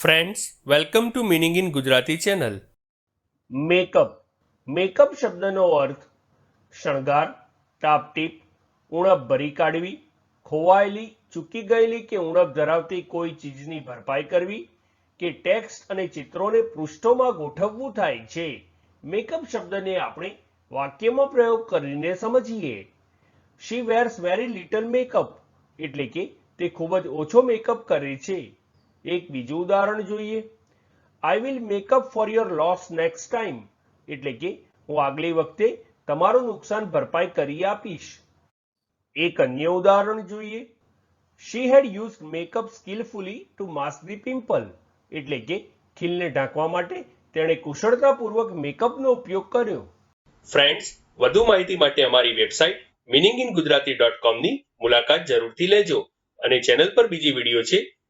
Friends welcome to meaning in Gujarati channel makeup makeup શબ્દનો અર્થ શણગાર ટાપટીપ ઉણપ ભરી કાઢવી, ખોવાયેલી, ચૂકી ગયેલી કે ઉણપ ધરાવતી કોઈ ચીજની ભરપાઈ કરવી કે ટેક્સ્ટ અને ચિત્રોને પૃષ્ઠોમાં ગોઠવવું થાય છે. મેકઅપ શબ્દને આપણે વાક્યમાં પ્રયોગ કરીને સમજીએ. She wears very little makeup એટલે કે તે ખૂબ જ ઓછો મેકઅપ કરે છે. એક બીજું ઉદાહરણ જોઈએ. I will make up for your loss next time એટલે કે હું આગલી વખતે તમારું નુકસાન ભરપાઈ કરી આપીશ. એક અન્ય ઉદાહરણ જોઈએ. She had use makeup skillfully to mask the pimple એટલે કે ખીલને ઢાંકવા માટે તેણે કુશળતાપૂર્વક મેકઅપનો ઉપયોગ કર્યો. ફ્રેન્ડ્સ વધુ માહિતી માટે અમારી website meaning in Gujarati dot કોમની મુલાકાત જરૂરથી લેજો અને ચેનલ પર બીજી વીડિયો છે